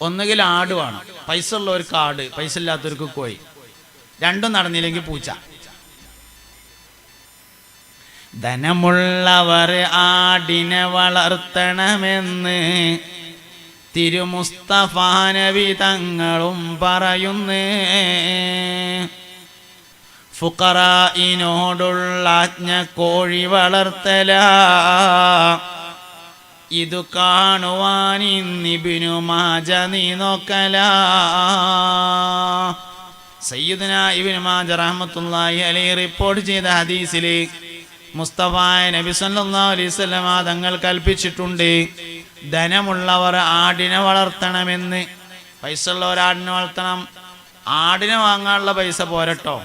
ഒന്നുകിൽ ആട് വേണം. പൈസ ഉള്ളവർക്ക് ആട് പൈസ ഇല്ലാത്തവർക്ക് കോഴി. രണ്ടും നടന്നില്ലെങ്കിൽ പൂച്ച. ധനമുള്ളവർ ആടിനെ വളർത്തണമെന്ന് തിരുമുസ്തഫാനവി തങ്ങളും പറയുന്നു. ഫുക്കറായിനോടുള്ള ആജ്ഞ കോഴി വളർത്തല. ഇതു കാണുവാൻ ഇന്നിബിനു മാജ നീ നോക്കല. സയ്യിദന ഇബിന് മാജ റഹ്മത്തുള്ളാഹി അലൈഹി റിപ്പോർട്ട് ചെയ്ത ഹദീസിൽ മുസ്തഫായ നബി സല്ലല്ലാഹു അലൈഹി വസല്ലമ തങ്ങൾ കൽപ്പിച്ചിട്ടുണ്ട്. ധനമുള്ളവർ ആടിനെ വളർത്തണമെന്ന്. പൈസ ഉള്ളവർ ആടിനെ വളർത്തണം. ആടിനെ വാങ്ങാനുള്ള പൈസ പോരട്ടോ.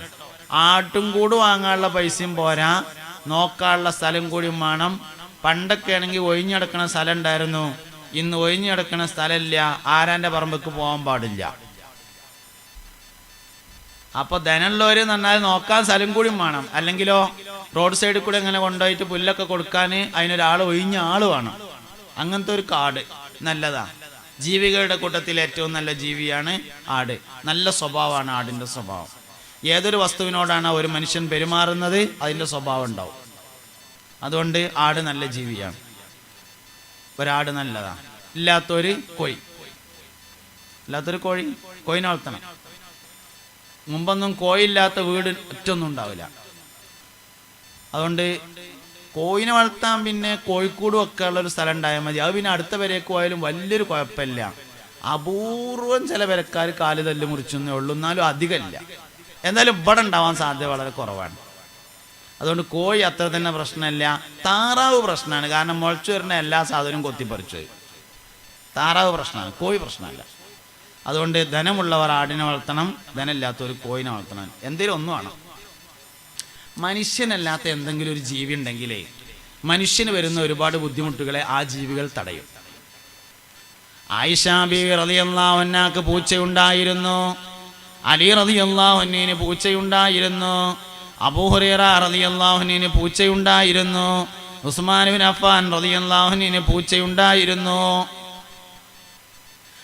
ആട്ടും കൂട് വാങ്ങാനുള്ള പൈസയും പോരാ. നോക്കാനുള്ള സ്ഥലം കൂടി വേണം. പണ്ടൊക്കെ ആണെങ്കിൽ ഒഴിഞ്ഞടക്കണ സ്ഥലം ഉണ്ടായിരുന്നു. ഇന്ന് ഒഴിഞ്ഞടക്കണ സ്ഥലമില്ല. ആരാന്റെ പറമ്പക്ക് പോകാൻ പാടില്ല. അപ്പോൾ ധനമുള്ളവര് നന്നായി നോക്കാൻ സ്ഥലം കൂടി വേണം. അല്ലെങ്കിലോ റോഡ് സൈഡിൽ കൂടെ ഇങ്ങനെ കൊണ്ടുപോയിട്ട് പുല്ലൊക്കെ കൊടുക്കാൻ അതിനൊരാൾ ഒഴിഞ്ഞ ആൾ വേണം. അങ്ങനത്തെ ഒരു കാട് നല്ലതാ. ജീവികളുടെ കൂട്ടത്തിൽ ഏറ്റവും നല്ല ജീവിയാണ് ആട്. നല്ല സ്വഭാവമാണ് ആടിന്റെ സ്വഭാവം. ഏതൊരു വസ്തുവിനോടാണ് ഒരു മനുഷ്യൻ പെരുമാറുന്നത്? അതിന്റെ സ്വഭാവം ഉണ്ടാവും. അതുകൊണ്ട് ആട് നല്ല ജീവിയാണ്. ഒരാട് നല്ലതാ. ഇല്ലാത്തൊരു കോഴി. ഇല്ലാത്തൊരു കോഴി കോഴിനെ വളർത്തണം. മുമ്പൊന്നും കോഴിയില്ലാത്ത വീട് ഒറ്റൊന്നും ഉണ്ടാവില്ല. അതുകൊണ്ട് കോഴിനെ വളർത്താൻ പിന്നെ കോഴിക്കൂടും ഒക്കെ ഉള്ള ഒരു സ്ഥലം ഉണ്ടായാൽ മതി. അത് പിന്നെ അടുത്ത പേരേക്ക് പോയാലും വലിയൊരു കുഴപ്പമില്ല. അപൂർവം ചില പേരക്കാർ കാൽ തല്ല് മുറിച്ചെന്നേ ഉള്ളൂ. എന്നാലും അധികമില്ല. എന്നാലും ഇവിടെ ഉണ്ടാവാൻ സാധ്യത വളരെ കുറവാണ്. അതുകൊണ്ട് കോഴി അത്ര തന്നെ പ്രശ്നമല്ല. താറാവ് പ്രശ്നമാണ്. കാരണം മുളച്ചു വരുന്ന എല്ലാ സാധനവും കൊത്തിപ്പറിച്ചു. താറാവ് പ്രശ്നമാണ്. കോഴി പ്രശ്നമല്ല. അതുകൊണ്ട് ധനമുള്ളവർ ആടിനെ വളർത്തണം. ധനമില്ലാത്തവർ കോഴിനെ വളർത്തണം. എന്തെങ്കിലും ഒന്നും വേണം. മനുഷ്യനല്ലാത്ത എന്തെങ്കിലും ഒരു ജീവി ഉണ്ടെങ്കിലേ മനുഷ്യന് വരുന്ന ഒരുപാട് ബുദ്ധിമുട്ടുകളെ ആ ജീവികൾ തടയും. ആയിഷാബി റതിയല്ലാവന്നാക്ക് പൂച്ചയുണ്ടായിരുന്നു. അലി റതിയല്ലാവന്നീന് പൂച്ചയുണ്ടായിരുന്നു. അബൂഹുറൈറ റളിയല്ലാഹുവിന് പൂച്ചയുണ്ടായിരുന്നു. ഉസ്മാൻ അഫാൻ അഫ്ഫാൻ റളിയല്ലാഹുവിന് പൂച്ചയുണ്ടായിരുന്നു.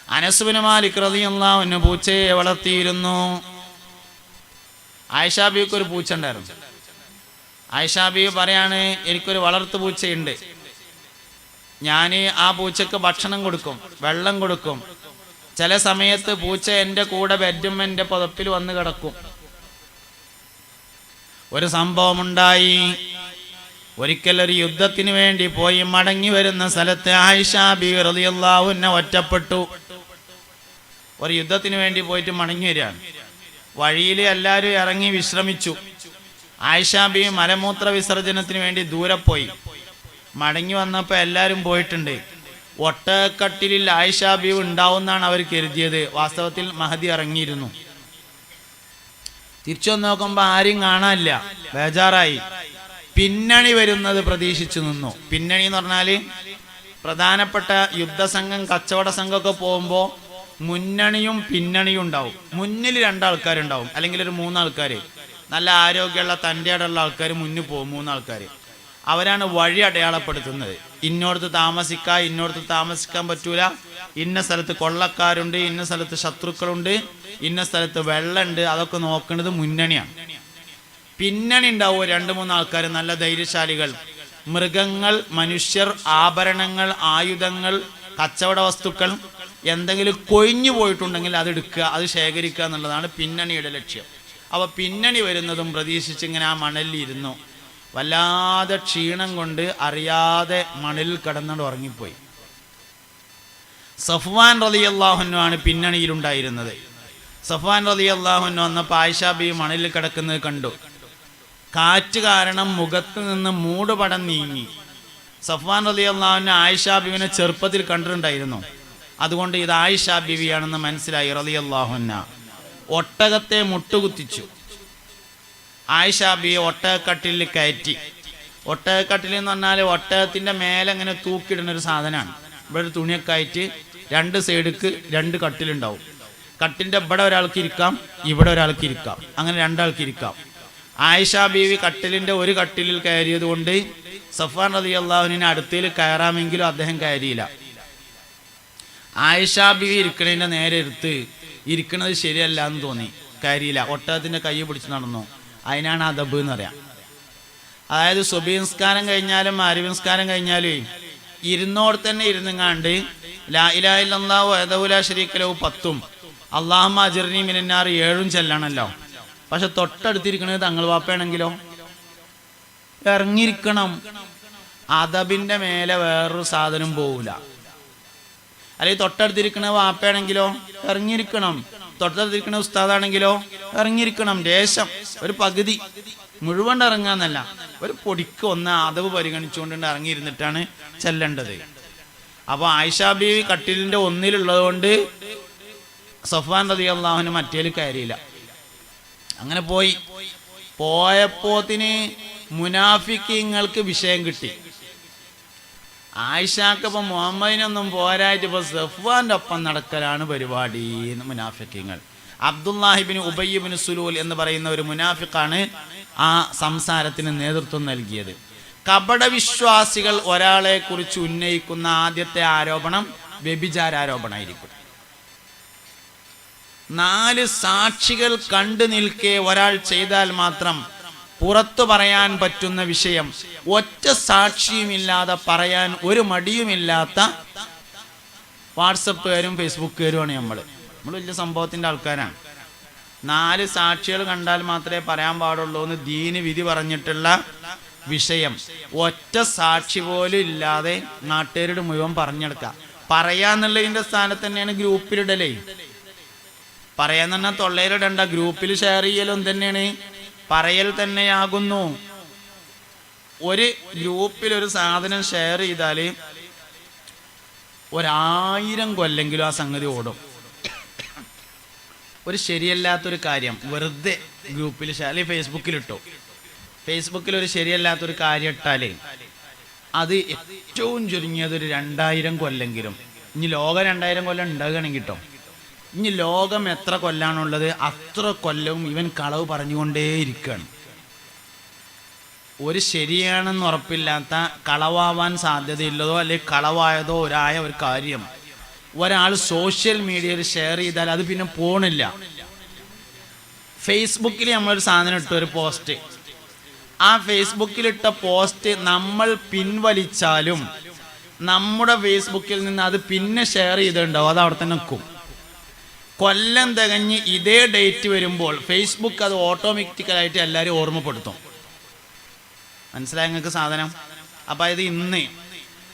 അനസുബിന് മാലിക് റതിയല്ലാഹുന് പൂച്ചയെ വളർത്തിയിരുന്നു. ആയിഷാബിക്ക് ഒരു പൂച്ച ഉണ്ടായിരുന്നു. ആയിഷാബി പറയാണ് എനിക്കൊരു വളർത്തു പൂച്ചയുണ്ട്. ഞാൻ ആ പൂച്ചക്ക് ഭക്ഷണം കൊടുക്കും വെള്ളം കൊടുക്കും. ചില സമയത്ത് പൂച്ച എന്റെ കൂടെ ബെഡും എന്റെ പുതപ്പിൽ വന്ന് കിടക്കും. ഒരു സംഭവമുണ്ടായി. ഒരിക്കൽ ഒരു യുദ്ധത്തിന് വേണ്ടി പോയി മടങ്ങി വരുന്ന സ്ഥലത്ത് ആയിഷാബി റളിയല്ലാഹുവിനെ ഒറ്റപ്പെട്ടു. ഒരു യുദ്ധത്തിന് വേണ്ടി പോയിട്ട് മടങ്ങി വരികയാണ്. വഴിയിൽ എല്ലാവരും ഇറങ്ങി വിശ്രമിച്ചു. ആയിഷാബി മലമൂത്ര വിസർജനത്തിന് വേണ്ടി ദൂരെ പോയി. മടങ്ങി വന്നപ്പോൾ എല്ലാവരും പോയിട്ടുണ്ട്. ഒട്ടക്കട്ടിലിൽ ആയിഷാബി ഉണ്ടാവുമെന്നാണ് അവർ കരുതിയത്. വാസ്തവത്തിൽ മഹദി ഇറങ്ങിയിരുന്നു. തിരിച്ചു വന്ന് നോക്കുമ്പോൾ ആരും കാണാനില്ല. ബേജാറായി. പിന്നണി വരുന്നത് പ്രതീക്ഷിച്ചു നിന്നു. പിന്നണി എന്ന് പറഞ്ഞാൽ പ്രധാനപ്പെട്ട യുദ്ധസംഘം കച്ചവട സംഘമൊക്കെ പോകുമ്പോൾ മുന്നണിയും പിന്നണിയും ഉണ്ടാവും. മുന്നിൽ രണ്ടാൾക്കാരുണ്ടാവും. അല്ലെങ്കിൽ ഒരു മൂന്നാൾക്കാർ നല്ല ആരോഗ്യമുള്ള തന്റെ ഇടമുള്ള ആൾക്കാർ മുന്നിൽ പോകും മൂന്നാൾക്കാർ അവരാണ് വഴി അടയാളപ്പെടുത്തുന്നത്. ഇന്നോടത്ത് താമസിക്കാം ഇന്നോടത്ത് താമസിക്കാൻ പറ്റൂല. ഇന്ന സ്ഥലത്ത് കൊള്ളക്കാരുണ്ട് ഇന്ന സ്ഥലത്ത് ശത്രുക്കളുണ്ട് ഇന്ന സ്ഥലത്ത് വെള്ളമുണ്ട് അതൊക്കെ നോക്കുന്നത് മുന്നണിയാണ്. പിന്നണി ഉണ്ടാവും രണ്ട് മൂന്ന് ആൾക്കാർ നല്ല ധൈര്യശാലികൾ. മൃഗങ്ങൾ മനുഷ്യർ ആഭരണങ്ങൾ ആയുധങ്ങൾ കച്ചവട വസ്തുക്കൾ എന്തെങ്കിലും കൊഴിഞ്ഞു പോയിട്ടുണ്ടെങ്കിൽ അത് എടുക്കുക അത് ശേഖരിക്കുക എന്നുള്ളതാണ് പിന്നണിയുടെ ലക്ഷ്യം. അപ്പോൾ പിന്നണി വരുന്നതും പ്രതീക്ഷിച്ച് ഇങ്ങനെ ആ മണലിൽ ഇരുന്നു. വല്ലാതെ ക്ഷീണം കൊണ്ട് അറിയാതെ മണലിൽ കിടന്നുകൊണ്ട് ഉറങ്ങിപ്പോയി. സഫ്വാൻ റതി അള്ളാഹുനുമാണ് പിന്നണിയിലുണ്ടായിരുന്നത്. സഫ്വാൻ റതി അള്ളാഹുനു വന്നപ്പോൾ ആയിഷാബി മണലിൽ കിടക്കുന്നത് കണ്ടു. കാറ്റ് കാരണം മുഖത്ത് നിന്ന് മൂടുപടം നീങ്ങി. സഫ്വാൻ റതി അള്ളാഹുനു ആയിഷാ ബീവിനെ ചെറുപ്പത്തിൽ കണ്ടിട്ടുണ്ടായിരുന്നു. അതുകൊണ്ട് ഇത് ആയിഷാ ബീവിയാണെന്ന് മനസ്സിലായി റതി അള്ളാഹുന ഒട്ടകത്തെ മുട്ടുകുത്തിച്ചു. ആയിഷാ ബി ഒട്ടകക്കട്ടിലിൽ കയറ്റി. ഒട്ടകക്കട്ടിൽ എന്ന് പറഞ്ഞാൽ ഒട്ടകത്തിന്റെ മേലെ ഇങ്ങനെ തൂക്കിയിടുന്ന ഒരു സാധനമാണ്. ഇവിടെ ഒരു തുണിയൊക്കെ ആയിട്ട് രണ്ട് സൈഡിക്ക് രണ്ട് കട്ടിലുണ്ടാവും. കട്ടിന്റെ ഇവിടെ ഒരാൾക്ക് ഇരിക്കാം ഇവിടെ ഒരാൾക്ക് ഇരിക്കാം. അങ്ങനെ രണ്ടാൾക്ക് ഇരിക്കാം. ആയിഷാ ബീവി കട്ടിലിന്റെ ഒരു കട്ടിലിൽ കയറിയത് കൊണ്ട് സഫാൻ റതി അള്ളാഹുവിനെ അടുത്തേൽ കയറാമെങ്കിലും അദ്ദേഹം കയറിയില്ല. ആയിഷാ ബീവി ഇരിക്കണതിന്റെ നേരെ എടുത്ത് ഇരിക്കണത് ശരിയല്ല എന്ന് തോന്നി. കയറിയില്ല. ഒട്ടകത്തിന്റെ കൈ പിടിച്ച് നടന്നു. അതിനാണ് അദബ് എന്ന് പറയാം. അതായത് സുബിസ്കാരം കഴിഞ്ഞാലും ആരിവംസ്കാരം കഴിഞ്ഞാലും ഇരുന്നോട് തന്നെ ഇരുന്നുങ്ങാണ്ട് ലാ പത്തും അള്ളാഹമ്മ അജിർനി മിനാർ ഏഴും ചെല്ലണമല്ലോ പക്ഷെ തൊട്ടടുത്തിരിക്കുന്നത് തങ്ങൾ വാപ്പയാണെങ്കിലോ? ഇറങ്ങിയിരിക്കണം. അദബിന്റെ മേലെ വേറൊരു സാധനം പോവില്ല അല്ലെങ്കിൽ തൊട്ടടുത്തിരിക്കണ വാപ്പയാണെങ്കിലോ? ഇറങ്ങിയിരിക്കണം. തൊട്ടടുത്തിരിക്കണ ഉസ്താദാണെങ്കിലോ ഇറങ്ങിയിരിക്കണം. ലേശം ഒരു പകുതി. മുഴുവൻ ഇറങ്ങാന്നല്ല. ഒരു പൊടിക്ക് ഒന്ന് അതവ് പരിഗണിച്ചുകൊണ്ട് ഇറങ്ങിയിരുന്നിട്ടാണ് ചെല്ലേണ്ടത്. അപ്പോൾ ആയിഷാ ബീവി കട്ടിലിന്റെ ഒന്നിലുള്ളത് കൊണ്ട് സഫാൻ റതി അള്ളാഹുന് മറ്റേൽ കയറിയില്ല. അങ്ങനെ പോയി. പോയപ്പോത്തിന് മുനാഫിക്കിങ്ങൾക്ക് വിഷയം കിട്ടി. ആയിഷാക്ക് ഇപ്പൊ മുഹമ്മദിനൊന്നും പോരായിട്ട് ഇപ്പൊ സഫ്വാന്റെ ഒപ്പം നടക്കലാണ് പരിപാടി എന്ന് മുനാഫിക്കങ്ങൾ അബ്ദുല്ലാഹിബിന് ഉബയ്യബിന് സുലൂൽ എന്ന് പറയുന്ന ഒരു മുനാഫിക്കാണ് ആ സംസാരത്തിന് നേതൃത്വം നൽകിയത്. കപടവിശ്വാസികൾ ഒരാളെ കുറിച്ച് ഉന്നയിക്കുന്ന ആദ്യത്തെ ആരോപണം വ്യഭിചാരാരോപണമായിരിക്കും. നാല് സാക്ഷികൾ കണ്ടു നിൽക്കേ ഒരാൾ ചെയ്താൽ മാത്രം പുറത്തു പറയാൻ പറ്റുന്ന വിഷയം ഒറ്റ സാക്ഷിയുമില്ലാതെ പറയാൻ ഒരു മടിയുമില്ലാത്ത വാട്സപ്പുകാരും ഫേസ്ബുക്കുകാരുമാണ് നമ്മൾ നമ്മൾ വലിയ സംഭവത്തിന്റെ ആൾക്കാരാണ്. നാല് സാക്ഷികൾ കണ്ടാൽ മാത്രമേ പറയാൻ പാടുള്ളൂ എന്ന് ദീന് വിധി പറഞ്ഞിട്ടുള്ള വിഷയം. ഒറ്റ സാക്ഷി പോലും ഇല്ലാതെ നാട്ടുകാരുടെ മുഴുവൻ പറഞ്ഞെടുക്കുക. പറയാന്നുള്ളതിന്റെ സ്ഥാനത്ത് തന്നെയാണ് ഗ്രൂപ്പിലിടലേ. പറയാൻ തന്നെ തൊള്ളയിലിടണ്ട ഗ്രൂപ്പിൽ ഷെയർ ചെയ്യലും തന്നെയാണ് പറയൽ തന്നെയാകുന്നു. ഒരു ഗ്രൂപ്പിൽ ഒരു സാധനം ഷെയർ ചെയ്താൽ ഒരായിരം കൊല്ലെങ്കിലും ആ സംഗതി ഓടും. ഒരു ശരിയല്ലാത്തൊരു കാര്യം വെറുതെ ഗ്രൂപ്പിൽ അല്ലെങ്കിൽ ഫേസ്ബുക്കിൽ ഇട്ടു ഫേസ്ബുക്കിൽ ഒരു ശരിയല്ലാത്തൊരു കാര്യം ഇട്ടാലേ അത് ഏറ്റവും ചുരുങ്ങിയത് ഒരു രണ്ടായിരം കൊല്ലെങ്കിലും. ഇനി ലോകം രണ്ടായിരം കൊല്ലം ഉണ്ടാകുകയാണെങ്കിൽ കേട്ടോ ഇനി ലോകം എത്ര കൊല്ലാണുള്ളത് അത്ര കൊല്ലവും ഇവൻ കളവ് പറഞ്ഞുകൊണ്ടേയിരിക്കുകയാണ് ഒരു ശരിയാണെന്ന് ഉറപ്പില്ലാത്ത കളവാവാൻ സാധ്യതയുള്ളതോ അല്ലെങ്കിൽ കളവായതോ ഒരായ ഒരു കാര്യം. ഒരാൾ സോഷ്യൽ മീഡിയയിൽ ഷെയർ ചെയ്താൽ അത് പിന്നെ പോണില്ല. ഫേസ്ബുക്കിൽ നമ്മളൊരു സാധനം ഇട്ട ഒരു പോസ്റ്റ് ആ ഫേസ്ബുക്കിലിട്ട പോസ്റ്റ് നമ്മൾ പിൻവലിച്ചാലും നമ്മുടെ ഫേസ്ബുക്കിൽ നിന്ന് അത് പിന്നെ ഷെയർ ചെയ്തിട്ടുണ്ടാവും. അത് അവിടെ തന്നെ നിൽക്കും. കൊല്ലം തികഞ്ഞ് ഇതേ ഡേറ്റ് വരുമ്പോൾ ഫേസ്ബുക്ക് അത് ഓട്ടോമാറ്റിക്കലായിട്ട് എല്ലാവരും ഓർമ്മപ്പെടുത്തും. മനസ്സിലായ നിങ്ങൾക്ക് സാധനം? അപ്പം ഇത് ഇന്ന്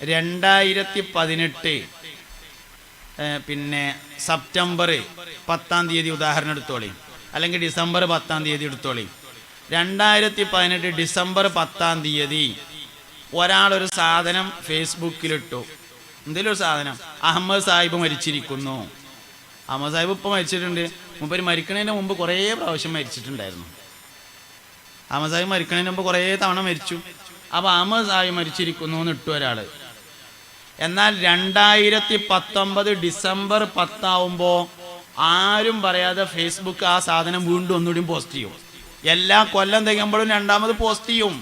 രണ്ടായിരത്തി പതിനെട്ട് പിന്നെ സെപ്റ്റംബർ പത്താം തീയതി ഉദാഹരണം എടുത്തോളി. അല്ലെങ്കിൽ ഡിസംബർ പത്താം തീയതി എടുത്തോളി. രണ്ടായിരത്തി പതിനെട്ട് ഡിസംബർ പത്താം തീയതി ഒരാളൊരു സാധനം ഫേസ്ബുക്കിലിട്ടു എന്തെങ്കിലും ഒരു സാധനം? അഹമ്മദ് സാഹിബ് മരിച്ചിരിക്കുന്നു. അഹമ്മദ് സാഹിബ് ഇപ്പം മരിച്ചിട്ടുണ്ട്. മുമ്പ് മരിക്കണതിന് മുമ്പ് കുറേ പ്രാവശ്യം മരിച്ചിട്ടുണ്ടായിരുന്നു. അഹമ്മദ് സാഹിബ് മരിക്കണതിന് മുമ്പ് കുറേ തവണ മരിച്ചു. അപ്പോൾ അഹമ്മദ് സാഹിബ് മരിച്ചിരിക്കുന്നു എന്ന് ഇട്ടു ഒരാൾ എന്നാൽ രണ്ടായിരത്തി പത്തൊമ്പത് ഡിസംബർ പത്താവുമ്പോൾ ആരും പറയാതെ ഫേസ്ബുക്ക് ആ സാധനം വീണ്ടും ഒന്നുകൂടി പോസ്റ്റ് ചെയ്യും. എല്ലാ കൊല്ലം തികയുമ്പോഴും രണ്ടാമത് പോസ്റ്റ് ചെയ്യും.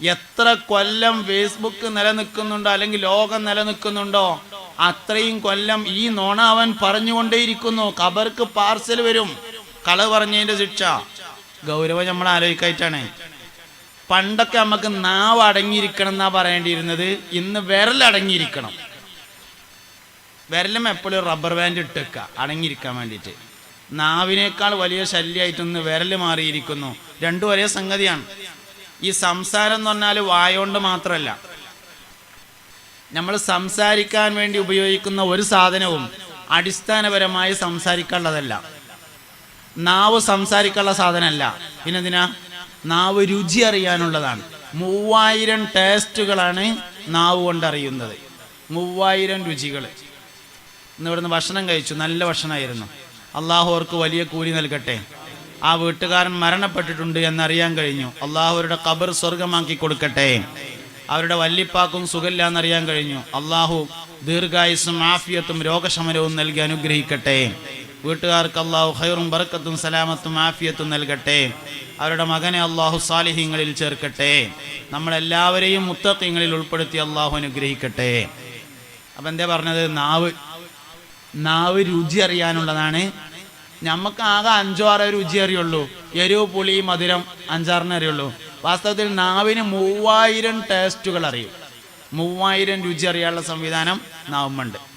എത്ര കൊല്ലം ഫേസ്ബുക്ക് നിലനിൽക്കുന്നുണ്ടോ അല്ലെങ്കിൽ ലോകം നിലനിൽക്കുന്നുണ്ടോ അത്രയും കൊല്ലം ഈ നോണ അവൻ പറഞ്ഞുകൊണ്ടേയിരിക്കുന്നു. കബർക്ക് പാർസൽ വരും. കള പറഞ്ഞതിന്റെ ശിക്ഷ. ഗൗരവം നമ്മൾ ആലോചിക്കായിട്ടാണ്. പണ്ടൊക്കെ നമുക്ക് നാവ് അടങ്ങിയിരിക്കണം എന്നാ പറയേണ്ടിയിരുന്നത്. ഇന്ന് വിരൽ അടങ്ങിയിരിക്കണം. വിരലും എപ്പോഴും റബ്ബർ ബാൻഡ് ഇട്ടേക്ക. അടങ്ങിയിരിക്കാൻ വേണ്ടിയിട്ട്. നാവിനേക്കാൾ വലിയ ശല്യമായിട്ടൊന്ന് വിരൽ മാറിയിരിക്കുന്നു. രണ്ടു ഒരേ സംഗതിയാണ്. ഈ സംസാരം എന്ന് പറഞ്ഞാൽ വായോണ്ട് മാത്രമല്ല നമ്മൾ സംസാരിക്കാൻ വേണ്ടി ഉപയോഗിക്കുന്ന ഒരു സാധനവും അടിസ്ഥാനപരമായി സംസാരിക്കാനുള്ളതല്ല. നാവ് സംസാരിക്കാനുള്ള സാധനമല്ല. പിന്നെന്തിനാ? നാവ് രുചി അറിയാനുള്ളതാണ്. മൂവായിരം ടേസ്റ്റുകളാണ് നാവ് കൊണ്ട് അറിയുന്നത് മൂവായിരം രുചികൾ ഇന്ന് ഇവിടുന്ന് ഭക്ഷണം കഴിച്ചു. നല്ല ഭക്ഷണമായിരുന്നു. അള്ളാഹു അവർക്ക് വലിയ കൂലി നൽകട്ടെ. ആ വീട്ടുകാരൻ മരണപ്പെട്ടിട്ടുണ്ട് എന്നറിയാൻ കഴിഞ്ഞു. അള്ളാഹു അവരുടെ കബർ സ്വർഗമാക്കി കൊടുക്കട്ടെ. അവരുടെ വല്ലിപ്പാക്കും സുഖമില്ല എന്നറിയാൻ കഴിഞ്ഞു. അള്ളാഹു ദീർഘായുസും ആഫിയത്തും രോഗശമനവും നൽകി അനുഗ്രഹിക്കട്ടെ. വീട്ടുകാർക്ക് അള്ളാഹു ഹൈറും ബർക്കത്തും സലാമത്തും ആഫിയത്തും നൽകട്ടെ. അവരുടെ മകനെ അള്ളാഹു സാലിഹ്യങ്ങളിൽ ചേർക്കട്ടെ. നമ്മളെല്ലാവരെയും മുത്തക്കിങ്ങളിൽ ഉൾപ്പെടുത്തി അള്ളാഹു അനുഗ്രഹിക്കട്ടെ. അപ്പം എന്താ പറഞ്ഞത്? നാവ്. നാവ് രുചി അറിയാനുള്ളതാണ്. നമുക്ക് ആകെ അഞ്ചോ ആറോ രുചി അറിയുള്ളൂ. എരിവ് പുളി മധുരം അഞ്ചാറിനെ അറിയുള്ളൂ. വാസ്തവത്തിൽ നാവിന് മൂവായിരം ടേസ്റ്റുകൾ അറിയും. മൂവായിരം രുചി അറിയാനുള്ള സംവിധാനം നാവുമുണ്ട്.